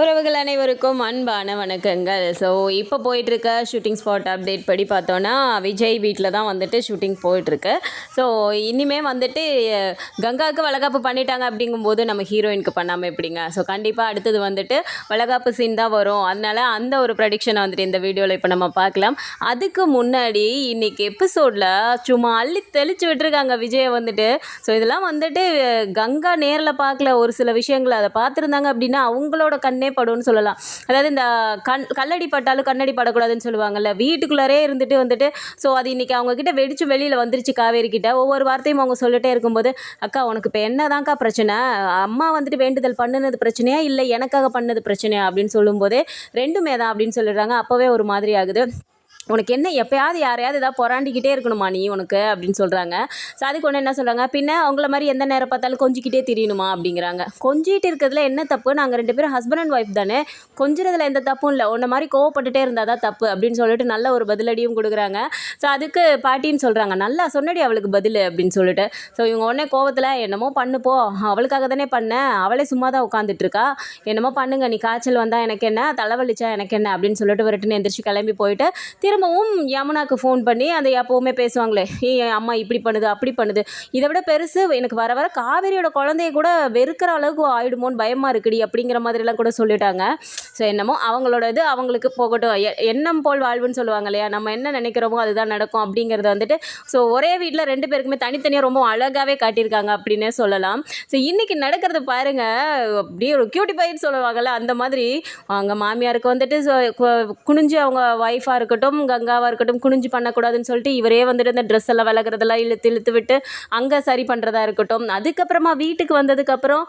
உறவுகள் அனைவருக்கும் அன்பான வணக்கங்கள். ஸோ இப்போ போயிட்டுருக்க ஷூட்டிங் ஸ்பாட் அப்டேட் படி பார்த்தோன்னா விஜய் வீட்டில் தான் வந்துட்டு ஷூட்டிங் போயிட்டுருக்கு. ஸோ இனிமே வந்துட்டு கங்காவுக்கு வளகாப்பு பண்ணிட்டாங்க அப்படிங்கும்போது நம்ம ஹீரோயினுக்கு பண்ணாமல் எப்படிங்க? ஸோ கண்டிப்பாக அடுத்தது வந்துட்டு வளகாப்பு சீன் தான் வரும். அதனால அந்த ஒரு ப்ரடிக்ஷனை வந்துட்டு இந்த வீடியோவில் இப்போ நம்ம பார்க்கலாம். அதுக்கு முன்னாடி இன்றைக்கி எபிசோடில் சும்மா அள்ளி தெளிச்சு விட்டுருக்காங்க விஜயை வந்துட்டு. ஸோ இதெல்லாம் வந்துட்டு கங்கா நேரில் பார்க்கல ஒரு சில விஷயங்களை. அதை பார்த்துருந்தாங்க அப்படின்னா அவங்களோட கண் கண்ணே படும்னு சொல்லலாம். அதாவது இந்த கண் கல்லடி பட்டாலும் கண்ணடி படக்கூடாதுன்னு சொல்லுவாங்கல்ல. வீட்டுக்குள்ளாரே இருந்துட்டு வந்துட்டு ஸோ அது இன்னைக்கு அவங்க கிட்ட வெடிச்சு வெளியில் வந்துருச்சு காவேரி கிட்ட. ஒவ்வொரு வார்த்தையும் அவங்க சொல்லிட்டே இருக்கும்போது அக்கா உனக்கு இப்போ என்னதான்க்கா பிரச்சனை? அம்மா வந்துட்டு வேண்டுதல் பண்ணுனது பிரச்சனையா? இல்லை எனக்காக பண்ணது பிரச்சனையா? அப்படின்னு சொல்லும்போது ரெண்டுமே தான் அப்படின்னு சொல்லிடுறாங்க. அப்போவே ஒரு மாதிரி ஆகுது. உனக்கு என்ன எப்பயாவது யாரையாவது ஏதாவது பொறாண்டிக்கிட்டே இருக்கணுமா நீ உனக்கு அப்படின்னு சொல்கிறாங்க ஸோ அதுக்கு ஒன்று என்ன சொல்கிறாங்க பின்ன அவங்கள மாதிரி எந்த நேரம் பார்த்தாலும் கொஞ்சிக்கிட்டே தெரியணுமா அப்படிங்கிறாங்க. கொஞ்சிட்டு இருக்கிறதுல என்ன தப்பு? நாங்கள் ரெண்டு பேரும் ஹஸ்பண்ட் அண்ட் ஒய்ஃப் தானே. கொஞ்சிறதுல எந்த தப்பும் இல்லை. உன்ன மாதிரி கோவப்பட்டுட்டே இருந்தால் தான் தப்பு அப்படின்னு சொல்லிட்டு நல்ல ஒரு பதிலடியும் கொடுக்குறாங்க. ஸோ அதுக்கு பாட்டின்னு சொல்கிறாங்க நல்லா சொன்னடி அவளுக்கு பதில் அப்படின்னு சொல்லிட்டு. ஸோ இவங்க உடனே கோவத்தில் என்னமோ பண்ணு போ. அவளுக்காக தானே பண்ணேன் அவளே சும்மா தான் உட்காந்துட்டு இருக்கா. என்னமோ பண்ணுங்க நீ காய்ச்சல் வந்தால் எனக்கு என்ன? தலைவலிச்சா எனக்கு என்ன? அப்படின்னு சொல்லிட்டு விரட்டுன்னு எந்திரிச்சு கிளம்பி போயிட்டு திரும்ப திரும்பவும் யமுனாக்கு ஃபோன் பண்ணி அந்த எப்போவுமே பேசுவாங்களே ஏ அம்மா இப்படி பண்ணுது அப்படி பண்ணுது. இதை விட பெருசு எனக்கு வர வர காவேரியோட குழந்தைய கூட வெறுக்கிற அளவுக்கு ஆயிடுமோன்னு பயமாக இருக்குடி அப்படிங்கிற மாதிரிலாம் கூட சொல்லிட்டாங்க. ஸோ என்னமோ அவங்களோட இது அவங்களுக்கு போகட்டும். எண்ணம் போல் வாழ்வுன்னு சொல்லுவாங்க இல்லையா? நம்ம என்ன நினைக்கிறோமோ அதுதான் நடக்கும் அப்படிங்கிறது வந்துட்டு ஸோ ஒரே வீட்டில் ரெண்டு பேருக்குமே தனித்தனியாக ரொம்ப அழகாகவே காட்டியிருக்காங்க அப்படின்னே சொல்லலாம். ஸோ இன்றைக்கி நடக்கிறது பாருங்கள் அப்படியே ஒரு கியூட்டி பைன்னு சொல்லுவாங்கள்ல அந்த மாதிரி. அவங்க மாமியாருக்கு வந்துட்டு கு- குனிஞ்சு அவங்க ஒய்ஃபாக இருக்கட்டும் கங்காவாக இருக்கட்டும் குனிஞ்சு பண்ணக்கூடாதுன்னு சொல்லிட்டு இவரே வந்துட்டு இந்த ட்ரெஸ் எல்லாம் விலகிறதெல்லாம் இழுத்து இழுத்து விட்டு அங்கே சரி பண்ணுறதா இருக்கட்டும். அதுக்கப்புறமா வீட்டுக்கு வந்ததுக்கப்புறம்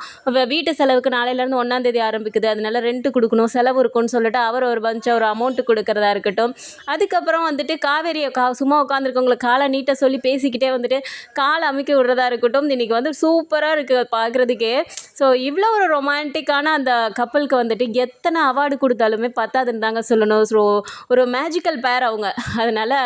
வீட்டு செலவுக்கு நாளையிலேருந்து ஒன்றாந்தேதி ஆரம்பிக்குது. அதனால ரெண்ட் கொடுக்கணும் செலவு இருக்கும்னு சொல்லிட்டு அவர் ஒரு பஞ்ச ஒரு அமௌண்ட்டு கொடுக்குறதா இருக்கட்டும். அதுக்கப்புறம் வந்துட்டு காவேரியை கா சும்மா உட்காந்துருக்கவங்களை காலை நீட்டாக சொல்லி பேசிக்கிட்டே வந்துட்டு காலை அமைக்க விடுறதா இருக்கட்டும். இன்றைக்கி வந்து சூப்பராக இருக்குது பார்க்குறதுக்கே ஸோ இவ்வளோ ஒரு ரொமான்டிக்கான அந்த கப்பலுக்கு வந்துட்டு எத்தனை அவார்டு கொடுத்தாலுமே பத்தாதுன்னு தாங்க சொல்லணும். ஸோ ஒரு மேஜிக்கல் பேர் அவங்க. அதனால்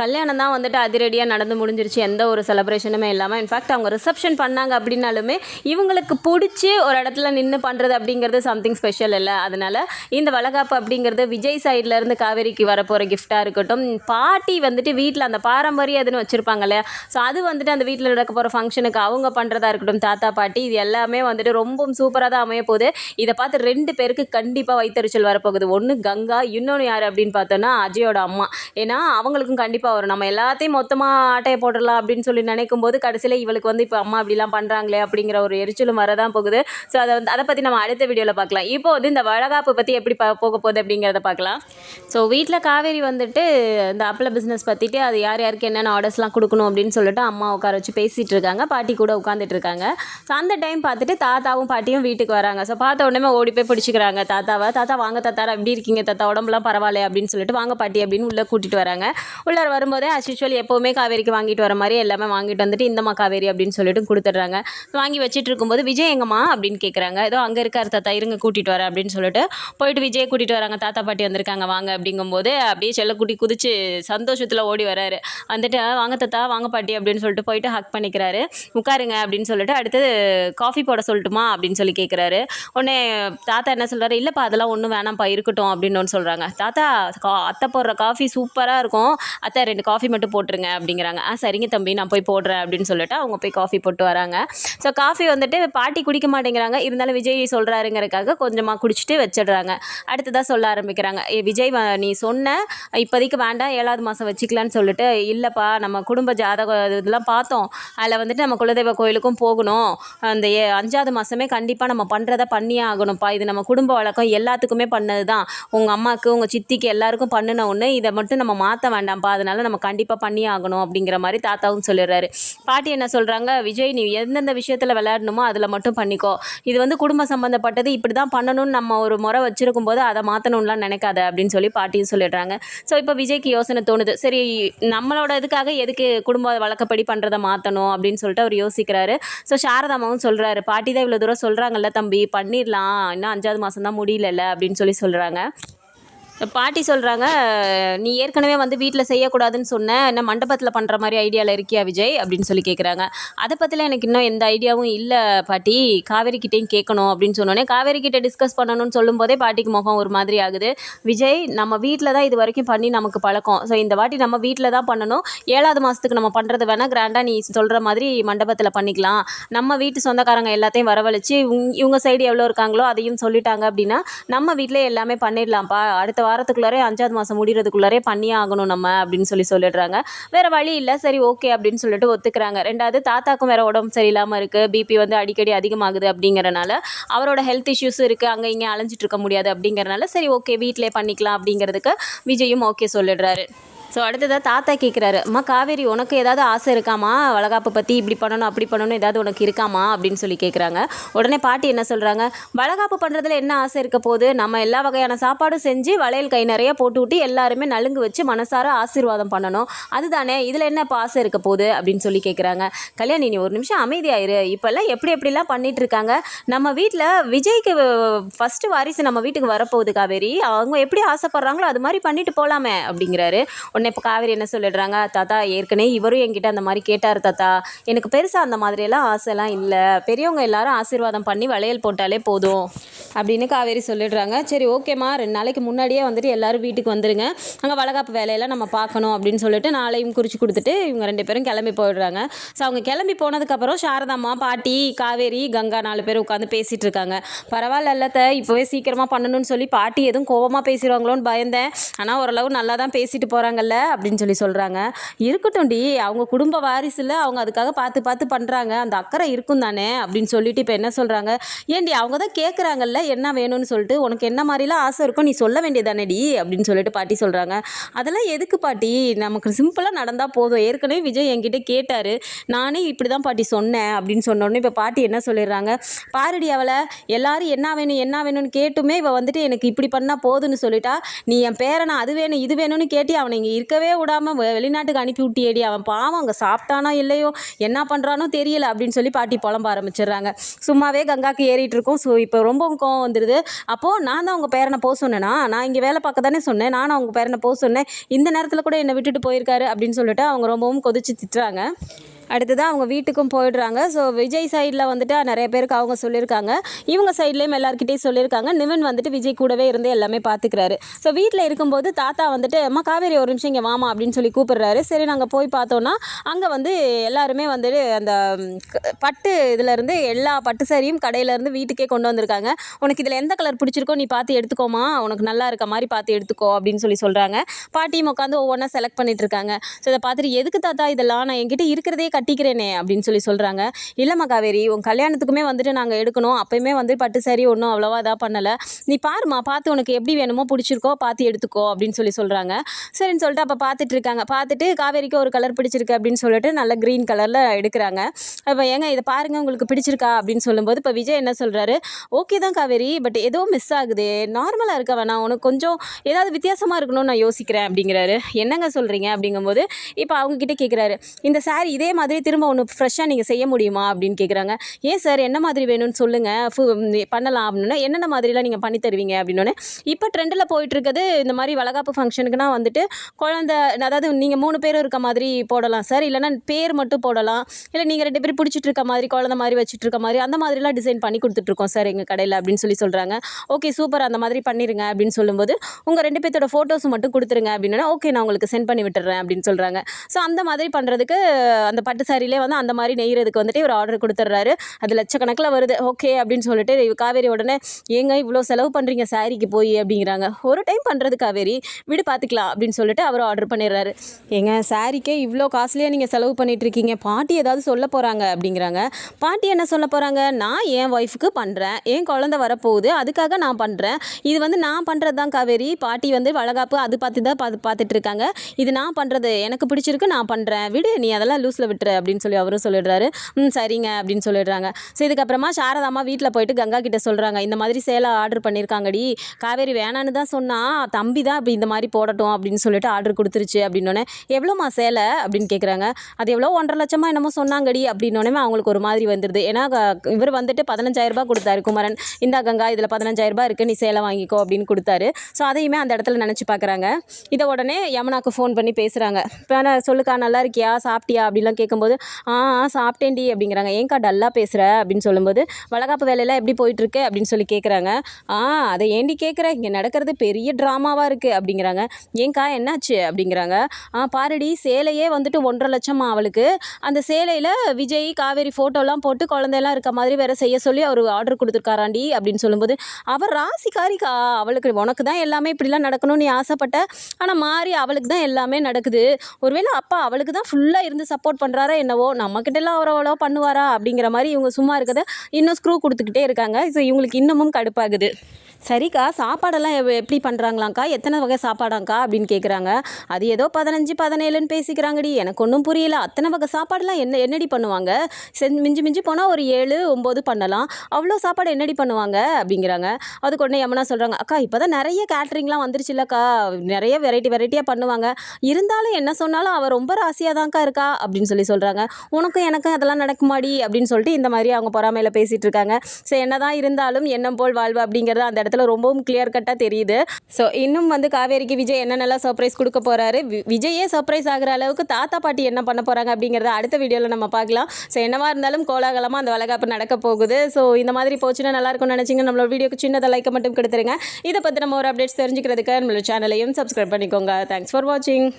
கல்யாணம் தான் வந்துட்டு அதிரடியாக நடந்து முடிஞ்சிருச்சு. எந்த ஒரு செலப்ரேஷனுமே இல்லாமல் இன்ஃபேக்ட் அவங்க ரிசப்ஷன் பண்ணாங்க அப்படின்னாலுமே இவங்களுக்கு பிடிச்சி ஒரு இடத்துல நின்று பண்ணுறது அப்படிங்கிறது சம்திங் ஸ்பெஷல் இல்லை. அதனால் இந்த வளகாப்பு அப்படிங்கிறது விஜய் சைட்லேருந்து காவேரிக்கு வரப்போகிற கிஃப்டாக இருக்கட்டும் பாட்டி வந்துட்டு வீட்டில் அந்த பாரம்பரிய இதுன்னு வச்சுருப்பாங்க இல்லையா? ஸோ அது வந்துட்டு அந்த வீட்டில் நடக்க போகிற ஃபங்க்ஷனுக்கு அவங்க பண்ணுறதா இருக்கட்டும் தாத்தா பாட்டி இது எல்லாமே வந்துட்டு ரொம்பவும் சூப்பராக தான் அமைய போகுது. இதை பார்த்து ரெண்டு பேருக்கு கண்டிப்பாக வைத்தறிச்சல் வரப்போகுது. ஒன்று கங்கா இன்னொன்று யார் அப்படின்னு பார்த்தோன்னா அஜயோட அம்மா. ஏன்னா அவங்களுக்கும் கண்டிப்பாக வரும். நம்ம எல்லாத்தையும் மொத்தமாக ஆட்டையை போட்டுடலாம் அப்படின்னு சொல்லி நினைக்கும் போது கடைசியில் இவளுக்கு வந்து இப்போ அம்மா அப்படிலாம் பண்ணுறாங்களே அப்படிங்கிற ஒரு எரிச்சலும் வரதான் போகுது. ஸோ அதை வந்து அதை பற்றி நம்ம அடுத்த வீடியோவில் பார்க்கலாம். இப்போ வந்து இந்த வளகாப்பு பற்றி எப்படி ப- போக போகுது அப்படிங்கிறத பார்க்கலாம். ஸோ வீட்டில் காவேரி வந்துட்டு இந்த அப்பள பிஸ்னஸ் பற்றிட்டு அது யார் யாருக்கு என்னென்ன ஆர்டர்ஸ்லாம் கொடுக்கணும் அப்படின்னு சொல்லிட்டு அம்மா உட்கார வச்சு பேசிகிட்டு இருக்காங்க. பாட்டி கூட உட்காந்துட்டு இருக்காங்க. ஸோ அந்த டைம் பார்த்துட்டு தாத்தாவும் பாட்டியும் வீட்டுக்கு வராங்க. ஸோ பார்த்த உடனே ஓடி போய் பிடிச்சிக்கிறாங்க. தாத்தாவை தாத்தா வாங்க தாத்தா எப்படி இருக்கீங்க? தாத்தா உடம்புலாம் பரவாயில்ல அப்படின்னு சொல்லிட்டு வாங்க பாட்டி பாட்டி அப்படின்னு உள்ளே கூட்டிகிட்டு வராங்க. உள்ளே வரும்போதே அஸ்யூஷுவல் எப்போவுமே காவேரிக்கு வாங்கிட்டு வர மாதிரி எல்லாமே வாங்கிட்டு வந்துட்டு இந்தம்மா காவேரி அப்படின்னு சொல்லிட்டு கொடுத்துட்றாங்க. வாங்கி வச்சுட்டு இருக்கும்போது விஜய் எங்கம்மா? அப்படின்னு கேட்குறாங்க ஏதோ அங்கே இருக்கார் தாத்தா இருங்க கூட்டிகிட்டு வரேன் அப்படின்னு சொல்லிட்டு போயிட்டு விஜய் கூட்டிகிட்டு வராங்க. தாத்தா பாட்டி வந்திருக்காங்க வாங்க அப்படிங்கும்போது அப்படியே செல்லக்குட்டி குதிச்சு சந்தோஷத்தில் ஓடி வராரு. வந்துட்டு வாங்க தாத்தா வாங்க பாட்டி அப்படின்னு சொல்லிட்டு போயிட்டு ஹக் பண்ணிக்கிறாரு. உட்காருங்க அப்படின்னு சொல்லிட்டு அடுத்தது காஃபி போட சொல்லட்டுமா? அப்படின்னு சொல்லி கேட்குறாரு உடனே தாத்தா என்ன சொல்கிறாரு இல்லைப்பா அதெல்லாம் ஒன்றும் வேணாம்ப்பா இருக்கட்டும் அப்படின்னு ஒன்று சொல்கிறாங்க தாத்தா கா- அத்தை போடுற காஃபி சூப்பராக இருக்கும். அத்தை ரெண்டு காஃபி மட்டும் போட்டுருங்க அப்படிங்கிறாங்க. ஆ சரிங்க தம்பி நான் போய் போடுறேன் அப்படின்னு சொல்லிட்டு அவங்க போய் காஃபி போட்டு வராங்க. ஸோ காஃபி வந்துட்டு பாட்டி குடிக்க மாட்டேங்கிறாங்க. இருந்தாலும் விஜய் சொல்கிறாருங்கிறதுக்காக கொஞ்சமாக குடிச்சிட்டு வச்சிடுறாங்க. அடுத்ததாக சொல்ல ஆரம்பிக்கிறாங்க. ஏ விஜய் வ- நீ சொன்ன இப்போதைக்கு வேண்டாம் ஏழாவது மாதம் வச்சுக்கலான்னு சொல்லிட்டு இல்லைப்பா நம்ம குடும்ப ஜாதகம் இதெல்லாம் பார்த்தோம். அதில் வந்துட்டு நம்ம குலதெய்வ கோயிலுக்கும் போகணும். அந்த ஏ- அஞ்சாவது மாதமே கண்டிப்பாக நம்ம பண்ணுறத பண்ணியே ஆகணும்ப்பா. இது நம்ம குடும்ப வழக்கம் எல்லாத்துக்குமே பண்ணது தான் உங்கள் அம்மாவுக்கு உங்கள் சித்திக்கு எல்லாருக்கும் பண்ணின ஒன்று இதை மட்டும் நம்ம மாற்ற வேண்டாம்ப்பா. அதனால நம்ம கண்டிப்பாக பண்ணியே ஆகணும் அப்படிங்கிற மாதிரி தாத்தாவும் சொல்லிடுறாரு. பாட்டி என்ன சொல்கிறாங்க விஜய் நீ எந்தெந்த விஷயத்தில் விளையாடணுமோ அதில் மட்டும் பண்ணிக்கோ. இது வந்து குடும்ப சம்மந்தப்பட்டது இப்படி தான் பண்ணணும்னு நம்ம ஒரு முறை வச்சிருக்கும் போது அதை மாற்றணும்லாம் நினைக்காத அப்படின்னு சொல்லி பாட்டியும் சொல்லிடுறாங்க. ஸோ இப்போ விஜய்க்கு யோசனை தோணுது. சரி நம்மளோட இதுக்காக எதுக்கு குடும்ப வழக்கப்படி பண்ணுறதை மாற்றணும் அப்படின்னு சொல்லிட்டு அவர் யோசிக்கிறாரு. ஸோ சாரதாமாவும் சொல்கிறாரு பாட்டி தான் இவ்வளோ தூரம் சொல்கிறாங்கல்ல தம்பி. பண்ணிடலாம். இன்னும் அஞ்சாவது மாதம் தான் முடியலல்ல அப்படின்னு சொல்லி சொல்கிறாங்க பாட்டி சொல்கிறாங்க நீ ஏற்கனவே வந்து வீட்டில் செய்யக்கூடாதுன்னு சொன்ன என்ன மண்டபத்தில் பண்ணுற மாதிரி ஐடியாவில் இருக்கியா விஜய்? அப்படின்னு சொல்லி கேட்குறாங்க அதை பற்றிலாம் எனக்கு இன்னும் எந்த ஐடியாவும் இல்லை பாட்டி. காவேரிக்கிட்டேயும் கேட்கணும் அப்படின்னு சொன்னோன்னே காவேரி கிட்டே டிஸ்கஸ் பண்ணணும்னு சொல்லும்போதே பாட்டிக்கு முகம் ஒரு மாதிரி ஆகுது. விஜய் நம்ம வீட்டில் தான் இது வரைக்கும் பண்ணி நமக்கு பழக்கம். ஸோ இந்த வாட்டி நம்ம வீட்டில் தான் பண்ணணும். ஏழாவது மாதத்துக்கு நம்ம பண்ணுறது வேணால் கிராண்டாக நீ சொல்கிற மாதிரி மண்டபத்தில் பண்ணிக்கலாம். நம்ம வீட்டு சொந்தக்காரங்க எல்லாத்தையும் வரவழைச்சு இவங்க சைடு எவ்வளோ இருக்காங்களோ அதையும் சொல்லிட்டாங்க அப்படின்னா நம்ம வீட்டிலே எல்லாமே பண்ணிடலாம்ப்பா. அடுத்த வாரத்துக்குள்ளாரே அஞ்சாவது மாதம் முடிகிறதுக்குள்ளாரே பண்ணியே ஆகணும் நம்ம அப்படின்னு சொல்லி சொல்லிடுறாங்க. வேறு வழி இல்லை. சரி ஓகே அப்படின்னு சொல்லிட்டு ஒத்துக்கிறாங்க. ரெண்டாவது தாத்தாக்கும் வேறு உடம்பு சரியில்லாமல் இருக்குது பிபி வந்து அடிக்கடி அதிகமாகுது அப்படிங்கிறனால அவரோட ஹெல்த் இஷ்யூஸும் இருக்குது அங்கே இங்கே அலைஞ்சிட்டு இருக்க முடியாது அப்படிங்கிறனால சரி ஓகே வீட்டிலே பண்ணிக்கலாம் அப்படிங்கிறதுக்கு விஜயும் ஓகே சொல்லிடுறாரு. ஸோ அடுத்ததாக தாத்தா கேட்குறாரு அம்மா காவேரி உனக்கு ஏதாவது ஆசை இருக்காமா? வளகாப்பை பற்றி இப்படி பண்ணணும் அப்படி பண்ணணும் ஏதாவது உனக்கு இருக்காமா? அப்படின்னு சொல்லி கேட்குறாங்க உடனே பாட்டி என்ன சொல்கிறாங்க வளகாப்பு பண்ணுறதுல என்ன ஆசை இருக்க போது நம்ம எல்லா வகையான சாப்பாடும் செஞ்சு வளையல் கை நிறைய போட்டு விட்டு எல்லாருமே நலுங்கு வச்சு மனசார ஆசீர்வாதம் பண்ணணும். அதுதானே இதில் என்ன இப்போ ஆசை இருக்க போகுது? அப்படின்னு சொல்லி கேட்குறாங்க கல்யாணி நீ ஒரு நிமிஷம் அமைதியாயிரு. இப்போல்லாம் எப்படி எப்படிலாம் பண்ணிட்டு இருக்காங்க? நம்ம வீட்டில் விஜய்க்கு ஃபஸ்ட்டு வாரிசு நம்ம வீட்டுக்கு வரப்போகுது காவேரி. அவங்க எப்படி ஆசைப்படுறாங்களோ அது மாதிரி பண்ணிட்டு போகலாமே அப்படிங்கிறாரு. உடனே இப்போ காவேரி என்ன சொல்லிடுறாங்க? தாத்தா ஏற்கனவே இவரும் என்கிட்ட அந்த மாதிரி கேட்டார் தாத்தா. எனக்கு பெருசாக அந்த மாதிரியெல்லாம் ஆசைலாம் இல்லை. பெரியவங்க எல்லாரும் ஆசீர்வாதம் பண்ணி வளையல் போட்டாலே போதும் அப்படின்னு காவேரி சொல்லிடுறாங்க. சரி ஓகேம்மா. ரெண்டு நாளைக்கு முன்னாடியே வந்துட்டு எல்லாரும் வீட்டுக்கு வந்துடுங்க அங்கே வளகாப்பு வேலையெல்லாம் நம்ம பார்க்கணும் அப்படின்னு சொல்லிட்டு நாளையும் குறித்து கொடுத்துட்டு இவங்க ரெண்டு பேரும் கிளம்பி போயிடுறாங்க. ஸோ அவங்க கிளம்பி போனதுக்கப்புறம் சாரதாம்மா பாட்டி காவேரி கங்கா நாலு பேர் உட்காந்து பேசிகிட்டு இருக்காங்க. பரவாயில்ல இல்லத்த இப்போவே சீக்கிரமாக பண்ணணும்னு சொல்லி பாட்டி எதுவும் கோவமாக பேசிடுவாங்களோன்னு பயந்தேன். ஆனால் ஓரளவு நல்லா தான் பேசிட்டு போகிறாங்கல்ல அப்படின்னு சொல்லி சொல்கிறாங்க இருக்கட்டும் டி அவங்க குடும்ப வாரிசில் அவங்க அதுக்காக பார்த்து பார்த்து பண்ணுறாங்க அந்த அக்கறை இருக்கும் தானே அப்படின்னு சொல்லிட்டு இப்போ என்ன சொல்கிறாங்க ஏன்டி அவங்க தான் கேட்குறாங்கல்ல என்ன வேணும்னு சொல்லிட்டு உனக்கு என்ன மாதிரிலாம் ஆசை இருக்கும் நீ சொல்ல வேண்டியதானேடி அப்படின்னு சொல்லிட்டு பாட்டி சொல்கிறாங்க அதெல்லாம் எதுக்கு பாட்டி? நமக்கு சிம்பிளாக நடந்தால் போதும். ஏற்கனவே விஜய் என்கிட்ட கேட்டார். நானே இப்படி தான் பாட்டி சொன்னேன் அப்படின்னு சொன்னோடனே இப்போ பாட்டி என்ன சொல்லிடுறாங்க? பாருடி அவளை எல்லாரும் என்ன வேணும் என்ன வேணும்னு கேட்டுமே இவள் வந்துட்டு எனக்கு இப்படி பண்ணால் போதுன்னு சொல்லிட்டா. நீ என் பேரனை அது வேணும் இது வேணும்னு கேட்டி அவனை இங்கே இருக்கவே விடாமல் வெளிநாட்டுக்கு அனுப்பி விட்டியேடி அவன் பாவம் அங்கே சாப்பிட்டானோ இல்லையோ என்ன பண்ணுறானோ தெரியல அப்படின்னு சொல்லி பாட்டி புலம்ப ஆரம்பிச்சிடுறாங்க. சும்மாவே கங்காக்கு ஏறிட்டு இருக்கோம். ஸோ இப்போ ரொம்ப கோவம் வந்துடுது அப்போது நான் தான் உங்கள் பேரனை போக சொன்னேனா? நான் இங்கே வேலை பார்க்க தானே சொன்னேன். நானும் அவங்க பேரனை போக சொன்னேன். இந்த நேரத்தில் கூட என்னை விட்டுட்டு போயிருக்காரு அப்படின்னு சொல்லிட்டு அவங்க ரொம்பவும் கொதிச்சு திட்டுறாங்க. அடுத்ததாக அவங்க வீட்டுக்கும் போயிடுறாங்க. ஸோ விஜய் சைடில் வந்துட்டு நிறைய பேருக்கு அவங்க சொல்லியிருக்காங்க. இவங்க சைட்லேயும் எல்லாருக்கிட்டையும் சொல்லியிருக்காங்க. நிவன் வந்துட்டு விஜய் கூடவே இருந்து எல்லாமே பார்த்துக்கிறாரு ஸோ வீட்டில் இருக்கும்போது தாத்தா வந்துட்டு அம்மா காவேரி ஒரு நிமிஷம் இங்கே வாமா அப்படின்னு சொல்லி கூப்பிடுறாரு. சரி நாங்கள் போய் பார்த்தோன்னா அங்கே வந்து எல்லாருமே வந்துட்டு அந்த பட்டு இதுலேருந்து எல்லா பட்டு சாரியும் கடையிலேருந்து வீட்டுக்கே கொண்டு வந்திருக்காங்க. உனக்கு இதில் எந்த கலர் பிடிச்சிருக்கோ நீ பார்த்து எடுத்துக்கோமா உனக்கு நல்லா இருக்க மாதிரி பார்த்து எடுத்துக்கோ அப்படின்னு சொல்லி சொல்கிறாங்க பாட்டியும் உட்காந்து ஒவ்வொன்றா செலக்ட் பண்ணிட்டு இருக்காங்க. ஸோ இதை பார்த்துட்டு எதுக்கு தாத்தா இதெல்லாம் நான் என்கிட்ட இருக்கிறதே கட்டிக்கிறேனே அப்படின்னு சொல்லி சொல்கிறாங்க இல்லைம்மா காவேரி உன் கல்யாணத்துக்குமே வந்துட்டு நாங்கள் எடுக்கணும். அப்பயுமே வந்து பட்டு சாரி ஒன்றும் அவ்வளோவா இதாக பண்ணலை. நீ பாருமா பார்த்து உனக்கு எப்படி வேணுமோ பிடிச்சிருக்கோ பார்த்து எடுத்துக்கோ அப்படின்னு சொல்லி சொல்கிறாங்க சரின்னு சொல்லிட்டு அப்போ பார்த்துட்டு இருக்காங்க. பார்த்துட்டு காவேரிக்கு ஒரு கலர் பிடிச்சிருக்கு அப்படின்னு சொல்லிட்டு நல்ல க்ரீன் கலரில் எடுக்கிறாங்க. இப்போ ஏங்க இதை பாருங்க உங்களுக்கு பிடிச்சிருக்கா அப்படின்னு சொல்லும்போது இப்போ விஜய் என்ன சொல்கிறாரு ஓகே தான் காவேரி பட் ஏதோ மிஸ் ஆகுது. நார்மலாக இருக்க வேணாம். உனக்கு கொஞ்சம் ஏதாவது வித்தியாசமாக இருக்கணும்னு நான் யோசிக்கிறேன் அப்படிங்கிறாரு. என்னங்க சொல்கிறீங்க அப்படிங்கும்போது இப்போ அவங்கக்கிட்ட கேட்குறாரு இந்த சாரி இதே மாதிரி திரும்ப ஒன்று ஃப்ரெஷ்ஷாக நீங்கள் செய்ய முடியுமா அப்படின்னு கேட்குறாங்க ஏன் சார் என்ன மாதிரி வேணும்னு சொல்லுங்கள் பண்ணலாம் அப்படின்னா என்னென்ன மாதிரிலாம் நீங்கள் பண்ணி தருவீங்க அப்படின்னோடனே இப்போ ட்ரெண்டில் போயிட்டுருக்குது இந்த மாதிரி வளகாப்பு ஃபங்க்ஷனுக்குனா வந்துட்டு குழந்த அதாவது நீங்கள் மூணு பேரும் இருக்க மாதிரி போடலாம் சார் இல்லைன்னா பேர் மட்டும் போடலாம். இல்லை நீங்கள் ரெண்டு பேரும் பிடிச்சிட்டு இருக்க மாதிரி குழந்த மாதிரி வச்சுட்டு இருக்க மாதிரி அந்த மாதிரிலாம் டிசைன் பண்ணி கொடுத்துட்ருக்கோம் சார் எங்கள் கடையில் அப்படின்னு சொல்லி சொல்கிறாங்க ஓகே சூப்பர் அந்த மாதிரி பண்ணிடுங்க அப்படின்னு சொல்லும்போது உங்கள் ரெண்டு பேர்த்தோட ஃபோட்டோஸ் மட்டும் கொடுத்துருங்க அப்படின்னா ஓகே நான் உங்களுக்கு சென்ட் பண்ணி விட்டுறேன் அப்படின்னு சொல்கிறாங்க ஸோ அந்த மாதிரி பண்ணுறதுக்கு அந்த பட்டு சாரிலே வந்து அந்த மாதிரி நெய்யறதுக்கு வந்துட்டு இவர் ஆர்டர் கொடுத்துட்றாரு அது லட்சக்கணக்கில் வருது. ஓகே அப்படின்னு சொல்லிட்டு இவ காவேரி உடனே ஏங்க இவ்வளோ செலவு பண்ணுறீங்க சாரிக்கு போய் அப்படிங்கிறாங்க. ஒரு டைம் பண்ணுறது காவேரி. விடு பார்த்துக்கலாம் அப்படின்னு சொல்லிட்டு அவர் ஆர்டர் பண்ணிடுறாரு ஏங்க சாரிக்கே இவ்வளோ காஸ்ட்லியாக நீங்கள் செலவு பண்ணிகிட்ருக்கீங்க இருக்கீங்க பாட்டி ஏதாவது சொல்ல போகிறாங்க அப்படிங்கிறாங்க. பாட்டி என்ன சொல்ல போகிறாங்க நான் என் ஒய்ஃபுக்கு பண்ணுறேன் என் குழந்த வரப்போகுது. அதுக்காக நான் பண்ணுறேன் இது வந்து நான் பண்ணுறது தான் காவேரி. பாட்டி வந்து வளகாப்பு அது பார்த்து தான் பார்த்து பார்த்துட்ருக்காங்க இது நான் பண்ணுறது எனக்கு பிடிச்சிருக்கு நான் பண்ணுறேன் விடு நீ அதெல்லாம் லூஸில் விட்டு விட்டுரு அப்படின்னு சொல்லி அவரும் சொல்லிடுறாரு. ம் சரிங்க அப்படின்னு சொல்லிடுறாங்க. ஸோ இதுக்கப்புறமா சாரதாம்மா வீட்டில் போயிட்டு கங்கா கிட்ட சொல்கிறாங்க இந்த மாதிரி சேலை ஆர்டர் பண்ணியிருக்காங்கடி காவேரி வேணான்னு தான் சொன்னால் தம்பி தான் அப்படி இந்த மாதிரி போடட்டும் அப்படின்னு சொல்லிட்டு ஆர்டர் கொடுத்துருச்சு அப்படின்னோடனே எவ்வளோமா சேலை? அப்படின்னு கேட்குறாங்க அது எவ்வளோ ஒன்றரை லட்சமாக என்னமோ சொன்னாங்கடி அப்படின்னோடனே அவங்களுக்கு ஒரு மாதிரி வந்துடுது ஏன்னா க- இவர் வந்துட்டு பதினஞ்சாயிரரூபா கொடுத்தாரு குமரன். இந்தா கங்கா இதில் பதினஞ்சாயிரரூபா இருக்குது நீ சேலை வாங்கிக்கோ அப்படின்னு கொடுத்தாரு. ஸோ அதையுமே அந்த இடத்துல நினச்சி பார்க்குறாங்க இதை உடனே யமுனாக்கு ஃபோன் பண்ணி பேசுகிறாங்க இப்போ சொல்லுக்கா நல்லா இருக்கியா? சாப்பிட்டியா? அப்படிலாம் கேட்கும்போது ஆ ஆ, சாப்பிட்டேன்டி அப்படிங்கிறாங்க. ஏன்க்கா டல்லாக பேசுகிற அப்படின்னு சொல்லும்போது வளகாப்பு வேலையெல்லாம் எப்படி போயிட்டுருக்கு? அப்படின்னு சொல்லி கேட்குறாங்க. ஆ அதை ஏண்டி கேட்குற? இங்கே நடக்கிறது பெரிய ட்ராமாவாக இருக்குது அப்படிங்கிறாங்க. ஏன்க்கா? என்னாச்சு? அப்படிங்கிறாங்க. ஆ பாருடி சேலையே வந்துட்டு ஒன்றரை லட்சம் அவளுக்கு. அந்த சேலையில் விஜய் காவேரி ஃபோட்டோலாம் போட்டு குழந்தையெல்லாம் இருக்க மாதிரி வேற செய்ய சொல்லி அவர் ஆர்டர் கொடுத்துருக்காராண்டி அப்படின்னு சொல்லும்போது அவர் ராசிக்காரிக்கா? அவளுக்கு உனக்கு தான் எல்லாமே இப்படிலாம் நடக்கணும்னு நீ ஆசைப்பட்ட? ஆனால் மாறி அவளுக்கு தான் எல்லாமே நடக்குது. ஒருவேளை அப்பா அவளுக்கு தான் ஃபுல்லாக இருந்து சப்போர்ட் பண்ணுற பண்ணுறாரா என்னவோ நம்மக்கிட்டலாம் அவர் அவ்வளோ பண்ணுவாரா அப்படிங்கிற மாதிரி இவங்க சும்மா இருக்கதை இன்னும் ஸ்க்ரூ கொடுத்துக்கிட்டே இருக்காங்க. ஸோ இவங்களுக்கு இன்னமும் கடுப்பாகுது. சரிக்கா சாப்பாடெல்லாம் எவ்- எப்படி பண்ணுறாங்களாங்க்கா எத்தனை வகை சாப்பாடாங்க்கா அப்படின்னு கேட்குறாங்க அது ஏதோ பதினஞ்சு பதினேழுன்னு பேசிக்கிறாங்கடி. எனக்கு ஒன்றும் புரியல. அத்தனை வகை சாப்பாடெலாம் என்ன என்னடி பண்ணுவாங்க? செஞ்சு மிஞ்சி மிஞ்சி போனால் ஒரு ஏழு ஒம்பது பண்ணலாம். அவ்வளோ சாப்பாடு என்னடி பண்ணுவாங்க? அப்படிங்கிறாங்க. அதுக்கு உடனே யமுனா சொல்கிறாங்க அக்கா இப்போ தான் நிறைய கேட்ரிங்லாம் வந்துருச்சுல்லக்கா. நிறைய வெரைட்டி வெரைட்டியாக பண்ணுவாங்க. இருந்தாலும் என்ன சொன்னாலும் அவள் ரொம்ப ராசியாக தான்க்கா இருக்கா? அப்படின்னு சொல்லி சொல்கிறாங்க உனக்கும் எனக்கும் அதெல்லாம் நடக்குமாடி? அப்படின்னு சொல்லிட்டு இந்த மாதிரி அவங்க பொறாமையில் பேசிகிட்டு இருக்காங்க. ஸோ என்னதான் இருந்தாலும் எண்ணம் போல் வாழ்வு அப்படிங்கிறத அந்த இடத்துல ரொம்பவும் கிளியர் கட்டாக தெரியுது. ஸோ இன்னும் வந்து காவேரிக்கு விஜய் என்னென்னலாம் சர்ப்ரைஸ் கொடுக்க போகிறாரு விஜயே சர்ப்ரைஸ் ஆகுற அளவுக்கு தாத்தா பாட்டி என்ன பண்ண போகிறாங்க அப்படிங்கிறத அடுத்த வீடியோவில் நம்ம பார்க்கலாம். ஸோ என்னவா இருந்தாலும் கோலாகலமாக அந்த வளகாப்பு நடக்க போகுது. ஸோ இந்த மாதிரி போச்சுன்னா நல்லா இருக்கும்னு நினச்சிங்க நம்மளோட வீடியோக்கு சின்னதை லைக்கை மட்டும் கொடுத்துருங்க. இதை பற்றி நம்ம ஒரு அப்டேட்ஸ் தெரிஞ்சுக்கிறதுக்கு நம்மளோட சேனலையும் சப்ஸ்கிரைப் பண்ணிக்கோங்க. தேங்க்ஸ் ஃபார் வாட்சிங்